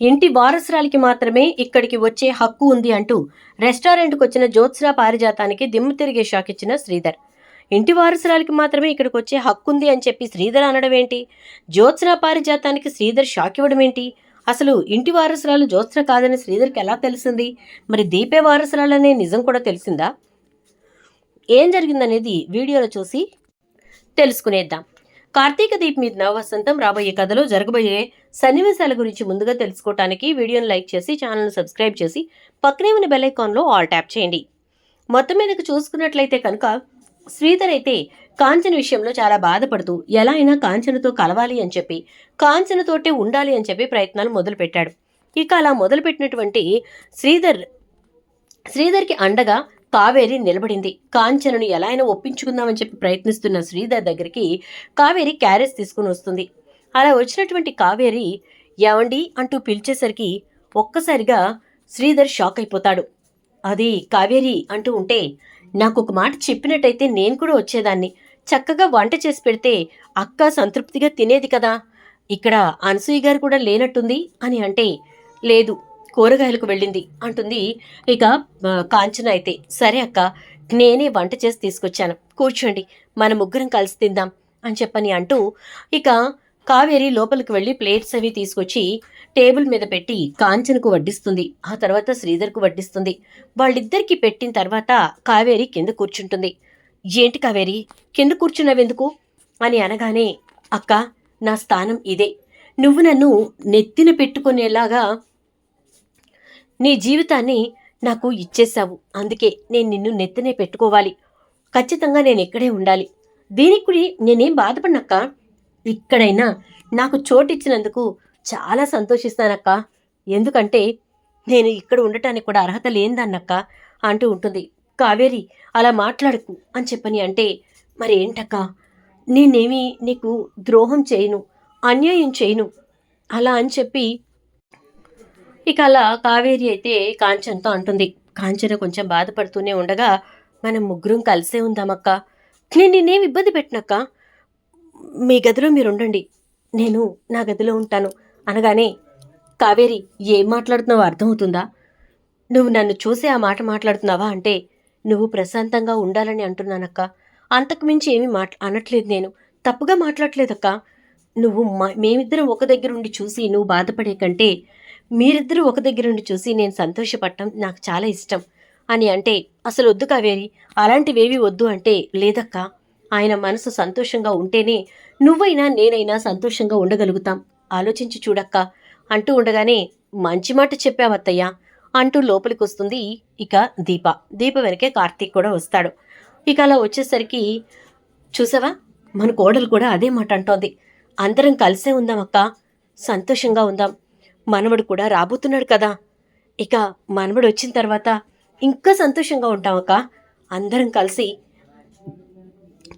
ఇంటి వారసురాలికి మాత్రమే ఇక్కడికి వచ్చే హక్కు ఉంది అంటూ రెస్టారెంట్కి వచ్చిన జ్యోత్స్నా పారిజాతానికి దిమ్ము తిరిగే షాక్ ఇచ్చిన శ్రీధర్. ఇంటి వారసురాలికి మాత్రమే ఇక్కడికి వచ్చే హక్కు ఉంది అని చెప్పి శ్రీధర్ అనడం ఏంటి జ్యోత్స్నా పారిజాతానికి శ్రీధర్ షాక్ ఇవ్వడం ఏంటి అసలు ఇంటి వారసురాలు జ్యోత్స్న కాదని శ్రీధర్కి ఎలా తెలిసింది? మరి దీపే వారసురాలనే నిజం కూడా తెలిసిందా? ఏం జరిగిందనేది వీడియోలో చూసి తెలుసుకునేద్దాం. కార్తీక దీప్ మీద నవవసంతం రాబోయే కథలో జరగబోయే సన్నివేశాల గురించి ముందుగా తెలుసుకోవటానికి వీడియోను లైక్ చేసి ఛానల్ను సబ్స్క్రైబ్ చేసి పక్కనే ఉన్న బెల్ ఐకాన్లో ఆల్ ట్యాప్ చేయండి. మొత్తం మీదకి చూసుకున్నట్లయితే కనుక శ్రీధర్ అయితే కాంచన విషయంలో చాలా బాధపడుతూ ఎలా అయినా కాంచనతో కలవాలి అని చెప్పి కాంచనతోటే ఉండాలి అని చెప్పి ప్రయత్నాలు మొదలుపెట్టాడు. ఇక అలా మొదలుపెట్టినటువంటి శ్రీధర్ శ్రీధర్కి అండగా కావేరి నిలబడింది. కాంచనను ఎలా అయినా ఒప్పించుకుందామని చెప్పి ప్రయత్నిస్తున్న శ్రీధర్ దగ్గరికి కావేరి క్యారేజ్ తీసుకుని వస్తుంది. అలా వచ్చినటువంటి కావేరి ఏవండి? అంటూ పిలిచేసరికి ఒక్కసారిగా శ్రీధర్ షాక్ అయిపోతాడు. అది కావేరి అంటూ ఉంటే నాకు ఒక మాట చెప్పినట్టయితే నేను కూడా వచ్చేదాన్ని. చక్కగా వంట చేసి పెడితే అక్క సంతృప్తిగా తినేది కదా. ఇక్కడ అనసూయ గారు కూడా లేనట్టుంది అని అంటే లేదు. కూరగాయలకు వెళ్ళింది అంటుంది. ఇక కాంచన అయితే సరే అక్క నేనే వంట చేసి తీసుకొచ్చాను. కూర్చోండి మన ముగ్గురం కలిసి తిందాం అని చెప్పని అంటూ ఇక కావేరి లోపలికి వెళ్ళి ప్లేట్స్ అవి తీసుకొచ్చి టేబుల్ మీద పెట్టి కాంచనకు వడ్డిస్తుంది. ఆ తర్వాత శ్రీధర్కు వడ్డిస్తుంది. వాళ్ళిద్దరికి పెట్టిన తర్వాత కావేరి కింద కూర్చుంటుంది. ఏంటి కావేరి కింద కూర్చున్నావెందుకు? అని అనగానే అక్క నా స్థానం ఇదే. నువ్వు నన్ను నెత్తిన పెట్టుకునేలాగా నీ జీవితాన్ని నాకు ఇచ్చేశావు. అందుకే నేను నిన్ను నెత్తినే పెట్టుకోవాలి. ఖచ్చితంగా నేను ఇక్కడే ఉండాలి. దీనికి నేనేం బాధపడినక్క? ఇక్కడైనా నాకు చోటిచ్చినందుకు చాలా సంతోషిస్తానక్క. ఎందుకంటే నేను ఇక్కడ ఉండటానికి కూడా అర్హత లేనిదన్నక్క అంటూ ఉంటుంది. కావేరి అలా మాట్లాడకు అని చెప్పని అంటే మరి ఏంటక్క నేనేమి నీకు ద్రోహం చేయను అన్యాయం చేయను అలా అని చెప్పి ఇక అలా కావేరి అయితే కాంచన్తో అంటుంది. కాంచన కొంచెం బాధపడుతూనే ఉండగా మనం ముగ్గురం కలిసే ఉందామక్క? నేను నిన్నేం ఇబ్బంది పెట్టినక్క? మీ గదిలో మీరు ఉండండి నేను నా గదిలో ఉంటాను. అనగానే కావేరి ఏం మాట్లాడుతున్నావో అర్థమవుతుందా? నువ్వు నన్ను చూసి ఆ మాట మాట్లాడుతున్నావా అంటే నువ్వు ప్రశాంతంగా ఉండాలని అంటున్నానక్క. అంతకుమించి ఏమి ఏమీ మాట్ అనట్లేదు నేను. తప్పుగా మాట్లాడలేదక్క. నువ్వు మా మేమిద్దరం ఒక దగ్గర ఉండి చూసి నువ్వు బాధపడే కంటే మీరిద్దరూ ఒక దగ్గర ఉండి చూసి నేను సంతోషపడటం నాకు చాలా ఇష్టం. అని అంటే అసలు వద్దు కావేరి అలాంటివేవి వద్దు అంటే లేదక్క. ఆయన మనసు సంతోషంగా ఉంటేనే నువ్వైనా నేనైనా సంతోషంగా ఉండగలుగుతాం. ఆలోచించి చూడక్క. అంటూ ఉండగానే మంచి మాట చెప్పావత్తయ్యా. అంటూ లోపలికి వస్తుంది ఇక దీప. దీప వెనకే కార్తీక్ కూడా వస్తాడు. ఇక అలా వచ్చేసరికి చూసావా? మన కోడలు కూడా అదే మాట అంటోంది. అందరం కలిసే ఉందాం అక్క సంతోషంగా ఉందాం. మనవడు కూడా రాబోతున్నాడు కదా. ఇక మనవడు వచ్చిన తర్వాత ఇంకా సంతోషంగా ఉంటాం అక్క. అందరం కలిసి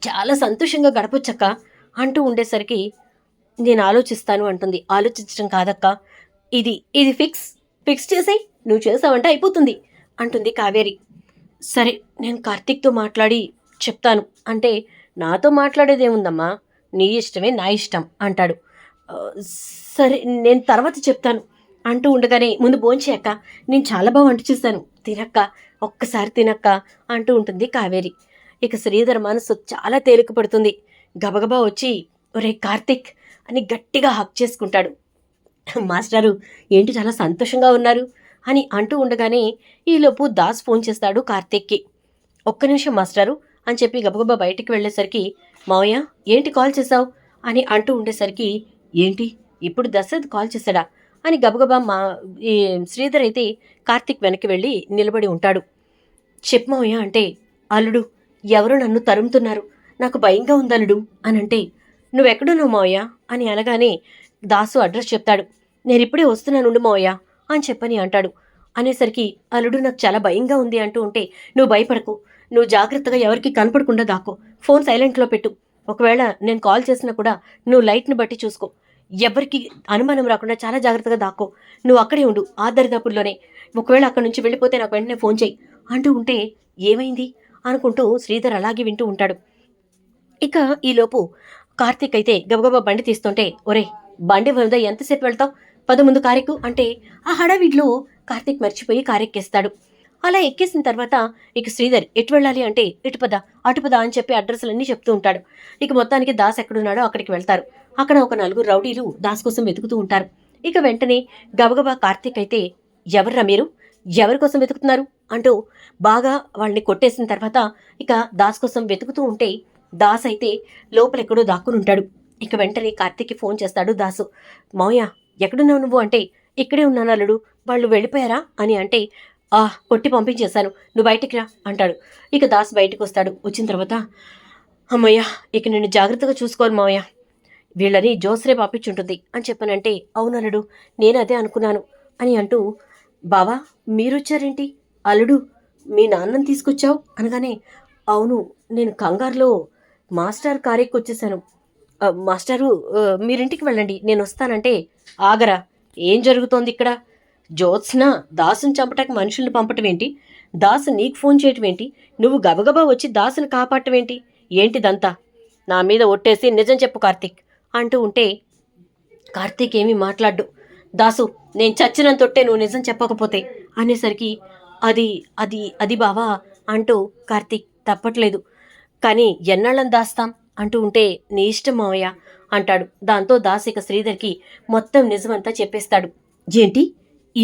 చాలా సంతోషంగా గడపొచ్చక్క అంటూ ఉండేసరికి నేను ఆలోచిస్తాను అంటుంది. ఆలోచించడం కాదక్క. ఇది ఇది ఫిక్స్ ఫిక్స్ చేసేయి నువ్వు చేసావంటే అయిపోతుంది అంటుంది కావేరి. సరే నేను కార్తీక్తో మాట్లాడి చెప్తాను. అంటే నాతో మాట్లాడేదేముందమ్మా? నీ ఇష్టమే నా ఇష్టం అంటాడు. సరే నేను తర్వాత చెప్తాను. అంటూ ఉండగానే ముందు భోంచేయక్క నేను చాలా బాగా వంట చేశాను. తినక్క. ఒక్కసారి తినక్క. అంటూ ఉంటుంది కావేరి. ఇక శ్రీధర్ మనసు చాలా తేలిక పడుతుంది. గబగబా వచ్చి ఒరే కార్తిక్ అని గట్టిగా హక్ చేసుకుంటాడు. మాస్టారు ఏంటి చాలా సంతోషంగా ఉన్నారు? అని అంటూ ఉండగానే ఈలోపు దాస్ ఫోన్ చేస్తాడు కార్తిక్కి. ఒక్క నిమిషం మాస్టారు అని చెప్పి గబగబా బయటికి వెళ్ళేసరికి మావయ్య ఏంటి కాల్ చేశావు? అని అంటూ ఉండేసరికి ఏంటి? ఇప్పుడు దశరథ్ కాల్ చేశాడా? అని గబగబా మా ఈ శ్రీధర్ అయితే కార్తిక్ వెనక్కి వెళ్ళి నిలబడి ఉంటాడు. చెప్పు అంటే అల్లుడు ఎవరు నన్ను తరుముతున్నారు. నాకు భయంగా ఉందలుడు అని అంటే నువ్వెక్కడున్నావు మావయ్య? అని అనగానే దాసు అడ్రస్ చెప్తాడు. నేను ఇప్పుడే వస్తున్నానుండు మావయ్య అని చెప్పని అంటాడు. అనేసరికి అల్లుడు నాకు చాలా భయంగా ఉంది అంటూ ఉంటే నువ్వు భయపడకు. నువ్వు జాగ్రత్తగా ఎవరికి కనపడకుండా దాకో ఫోన్ సైలెంట్లో పెట్టు. ఒకవేళ నేను కాల్ చేసినా కూడా నువ్వు లైట్ని బట్టి చూసుకో. ఎవరికి అనుమానం రాకుండా చాలా జాగ్రత్తగా దాక్కో. నువ్వు అక్కడే ఉండు ఆ దరిదాపుల్లోనే ఒకవేళ అక్కడి నుంచి వెళ్ళిపోతే నాకు వెంటనే ఫోన్ చేయి. అంటూ ఉంటే ఏమైంది? అనుకుంటూ శ్రీధర్ అలాగే వింటూ ఉంటాడు. ఇక ఈలోపు కార్తీక్ అయితే గబగబా బండి తీస్తుంటే ఒరే బండి వరద ఎంతసేపు వెళ్తావు? పద ముందు కారెక్కు. అంటే ఆ హడావిడిలో కార్తీక్ మర్చిపోయి కారెక్కేస్తాడు. అలా ఎక్కేసిన తర్వాత ఇక శ్రీధర్ ఎటు వెళ్ళాలి అంటే ఇటు పద అటు పద అని చెప్పి అడ్రస్లన్నీ చెప్తూ ఉంటాడు. ఇక మొత్తానికి దాస్ ఎక్కడున్నాడో అక్కడికి వెళ్తారు. అక్కడ ఒక నలుగురు రౌడీలు దాస్ కోసం వెతుకుతూ ఉంటారు. ఇక వెంటనే గబగబా కార్తీక్ అయితే ఎవర్రా మీరు? ఎవరి కోసం వెతుకుతున్నారు? అంటూ బాగా వాళ్ళని కొట్టేసిన తర్వాత ఇక దాస్ కోసం వెతుకుతూ ఉంటే దాస్ అయితే లోపల ఎక్కడో దాక్కుని ఉంటాడు. ఇక వెంటనే కార్తీక్కి ఫోన్ చేస్తాడు దాసు. మౌయ ఎక్కడున్నావు నువ్వు? అంటే ఇక్కడే ఉన్నాను అల్లుడు. వాళ్ళు వెళ్ళిపోయారా? అని అంటే ఆ కొట్టి పంపించేశాను. నువ్వు బయటికి రా అంటాడు. ఇక దాస్ బయటకు వస్తాడు వచ్చిన తర్వాత అమ్మయ్య ఇక నిన్ను జాగ్రత్తగా చూసుకోను మావయ్య. వీళ్ళని జోస్రే పాపించుంటుంది అని చెప్పానంటే అవునల్లుడు నేను అదే అనుకున్నాను అని అంటూ బావా మీరొచ్చారేంటి? అల్లుడు మీ నాన్నని తీసుకొచ్చావు? అనగానే అవును నేను కంగారులో మాస్టర్ కారెక్కి వచ్చేసాను మాస్టారు మీరింటికి వెళ్ళండి నేను వస్తానంటే ఆగరా ఏం జరుగుతోంది ఇక్కడ? జ్యోత్స్న దాసుని చంపటానికి మనుషుల్ని పంపటం ఏంటి దాసు నీకు ఫోన్ చేయటం ఏంటి నువ్వు గబగబా వచ్చి దాసుని కాపాడటం ఏంటి ఏంటిదంతా? నా మీద ఒట్టేసి నిజం చెప్పు కార్తీక్ అంటూ ఉంటే కార్తీక్ ఏమీ మాట్లాడ్డు. దాసు నేను చచ్చినంత తొట్టే నువ్వు నిజం చెప్పకపోతే అనేసరికి అది అది అది బావా అంటూ కార్తీక్ తప్పట్లేదు. కానీ ఎన్నాళ్ళని దాస్తాం అంటూ ఉంటే నీ ఇష్టం మావయ్య అంటాడు. దాంతో దాసిక శ్రీధర్కి మొత్తం నిజమంతా చెప్పేస్తాడు. ఏంటి?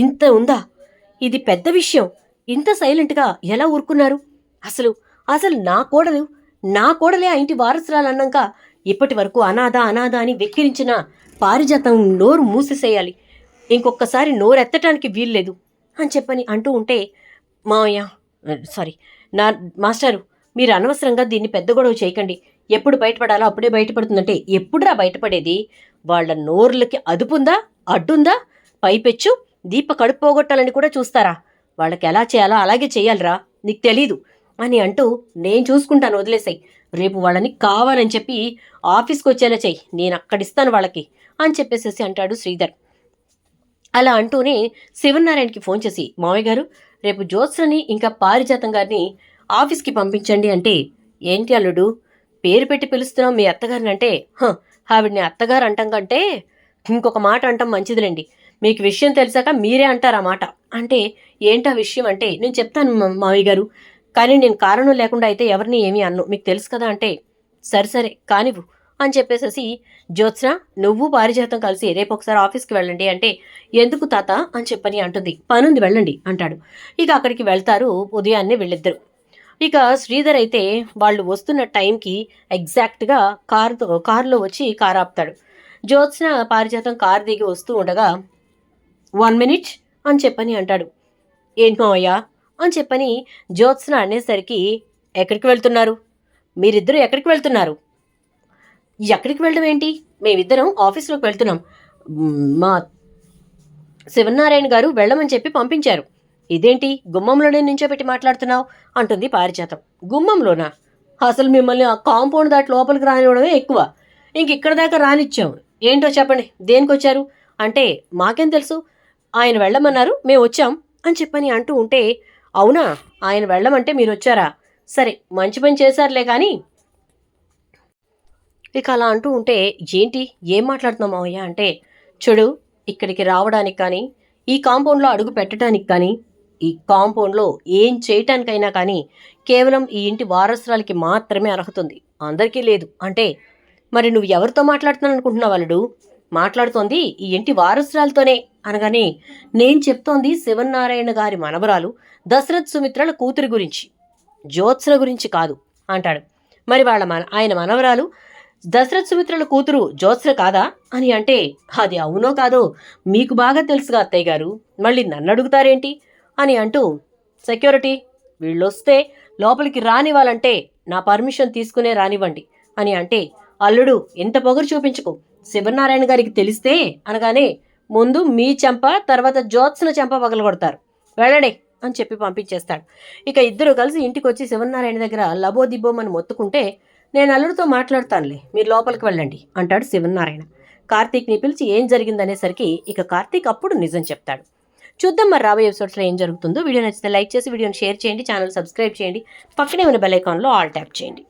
ఇంత ఉందా? ఇది పెద్ద విషయం. ఇంత సైలెంట్గా ఎలా ఊరుకున్నారు? అసలు అసలు నా కోడలు నా కోడలే ఆ ఇంటి వారసురాలన్నాక ఇప్పటి వరకు అనాథ అనాథ అని వెక్కిరించిన పారిజాతం నోరు మూసేసేయాలి. ఇంకొకసారి నోరెత్తటానికి వీల్లేదు అని చెప్పని అంటూ ఉంటే మావయ్య సారీ నా మాస్టారు మీరు అనవసరంగా దీన్ని పెద్ద గొడవ చేయకండి. ఎప్పుడు బయటపడాలో అప్పుడే బయటపడుతుందంటే ఎప్పుడురా బయటపడేది? వాళ్ళ నోర్లకి అదుపుందా? అడ్డుందా? పైపెచ్చు? దీప కడుపు పోగొట్టాలని కూడా చూస్తారా? వాళ్ళకి ఎలా చేయాలో అలాగే చేయాలిరా నీకు తెలీదు. అని అంటూ నేను చూసుకుంటాను వదిలేసాయి. రేపు వాళ్ళని కావాలని చెప్పి ఆఫీస్కి వచ్చేలా చెయ్యి. నేను అక్కడిస్తాను వాళ్ళకి అని చెప్పేసేసి అంటాడు శ్రీధర్. అలా అంటూనే శివనారాయణకి ఫోన్ చేసి మావయ్య గారు రేపు జ్యోత్స్నని ఇంకా పారిజాతం గారిని ఆఫీస్కి పంపించండి అంటే ఏంటి అల్లుడు? పేరు పెట్టి పిలుస్తున్నాం మీ అత్తగారిని అంటే "హ, ఆవిడ్ని అత్తగారు అంటాం కంటే ఇంకొక మాట అంటాం మంచిదిలేండి. మీకు విషయం తెలిసాక మీరే అంటారన్నమాట అంటే ఏంటా విషయం అంటే నేను చెప్తాను మా- మావయ్య గారు కానీ నేను కారణం లేకుండా అయితే ఎవరిని ఏమీ అన్ను. మీకు తెలుసు కదా అంటే సరే సరే కానివ్వు అని చెప్పేసేసి జ్యోత్స్న నువ్వు పారిజాతం కలిసి రేపు ఒకసారి ఆఫీస్కి వెళ్ళండి అంటే ఎందుకు తాత అని చెప్పని అంటుంది. పనుంది వెళ్ళండి అంటాడు. ఇక అక్కడికి వెళ్తారు ఉదయాన్నే వెళ్ళిద్దరు. ఇక శ్రీధర్ అయితే వాళ్ళు వస్తున్న టైంకి ఎగ్జాక్ట్గా కారుతో కారులో వచ్చి కారు ఆపుతాడు. జ్యోత్స్న పారిజాతం కారు దిగి వస్తూ ఉండగా వన్ మినిట్ అని చెప్పని అంటాడు. ఏంటి మావయ్యా? అని చెప్పని జ్యోత్స్న అనేసరికి ఎక్కడికి వెళ్తున్నారు? మీరిద్దరూ ఎక్కడికి వెళ్తున్నారు? ఎక్కడికి వెళ్ళడం ఏంటి? మేమిద్దరం ఆఫీస్లోకి వెళ్తున్నాం. మా శివనారాయణ గారు వెళ్ళమని చెప్పి పంపించారు. ఇదేంటి? గుమ్మంలోనే నించోబెట్టి మాట్లాడుతున్నావు? అంటుంది పారిజాతం. గుమ్మంలోనా? అసలు మిమ్మల్ని ఆ కాంపౌండ్ దాటి లోపలికి రానివ్వడమే ఎక్కువ. ఇంక ఇక్కడ దాకా రానిచ్చాం ఏంటో చెప్పండి దేనికి వచ్చారు అంటే మాకేం తెలుసు? ఆయన వెళ్ళమన్నారు మేము వచ్చాం అని చెప్పని అంటూ ఉంటే అవునా? ఆయన వెళ్ళమంటే మీరు వచ్చారా సరే మంచి పని చేశారులే కానీ. ఇక అలా అంటూ ఉంటే ఏంటి? ఏం మాట్లాడుతున్నాం మావయ్య? అంటే చెడు ఇక్కడికి రావడానికి కానీ ఈ కాంపౌండ్లో అడుగు పెట్టడానికి కానీ ఈ కాంపౌండ్లో ఏం చేయటానికైనా కానీ కేవలం ఈ ఇంటి వారసురాలకి మాత్రమే అర్హత ఉంది అందరికీ లేదు. అంటే మరి నువ్వు ఎవరితో మాట్లాడుతున్నావు అనుకుంటున్నావు వాళ్ళడు మాట్లాడుతోంది ఈ ఇంటి వారసురాలతోనే. అనగానే నేను చెప్తోంది శివనారాయణ గారి మనవరాలు దశరథ్ సుమిత్రల కూతురి గురించి. జ్యోత్స్న గురించి కాదు అంటాడు. మరి వాళ్ళ మన ఆయన మనవరాలు దశరథ్ సుమిత్రల కూతురు జ్యోత్స్న కాదా? అని అంటే అది అవునో కాదో మీకు బాగా తెలుసుగా అత్తయ్య గారు. మళ్ళీ నన్ను అడుగుతారేంటి? అని అంటూ సెక్యూరిటీ వీళ్ళొస్తే లోపలికి రానివ్వాలంటే నా పర్మిషన్ తీసుకునే రానివ్వండి. అని అంటే అల్లుడు ఎంత పొగరు చూపించుకో. శివనారాయణ గారికి తెలిస్తే అనగానే ముందు మీ చెంప తర్వాత జ్యోత్స్న చెంప పగలగొడతారు. వెళ్ళండి అని చెప్పి పంపించేస్తాడు. ఇక ఇద్దరు కలిసి ఇంటికి వచ్చి శివనారాయణ దగ్గర లబోదిబ్బోమని మొత్తుకుంటే నేను అల్లుడితో మాట్లాడతానులే మీరు లోపలికి వెళ్ళండి అంటాడు శివనారాయణ కార్తీక్ని పిలిచి ఏం జరిగిందనేసరికి ఇక కార్తీక్ అప్పుడు నిజం చెప్తాడు. చూద్దాం మరి రాబోయే ఎపిసోడ్స్లో ఏం జరుగుతుందో. వీడియో నచ్చితే లైక్ చేసి వీడియోని షేర్ చేయండి ఛానల్ సబ్స్క్రైబ్ చేయండి. పక్కనే ఉన్న బెల్ ఐకాన్లో ఆల్ ట్యాప్ చేయండి.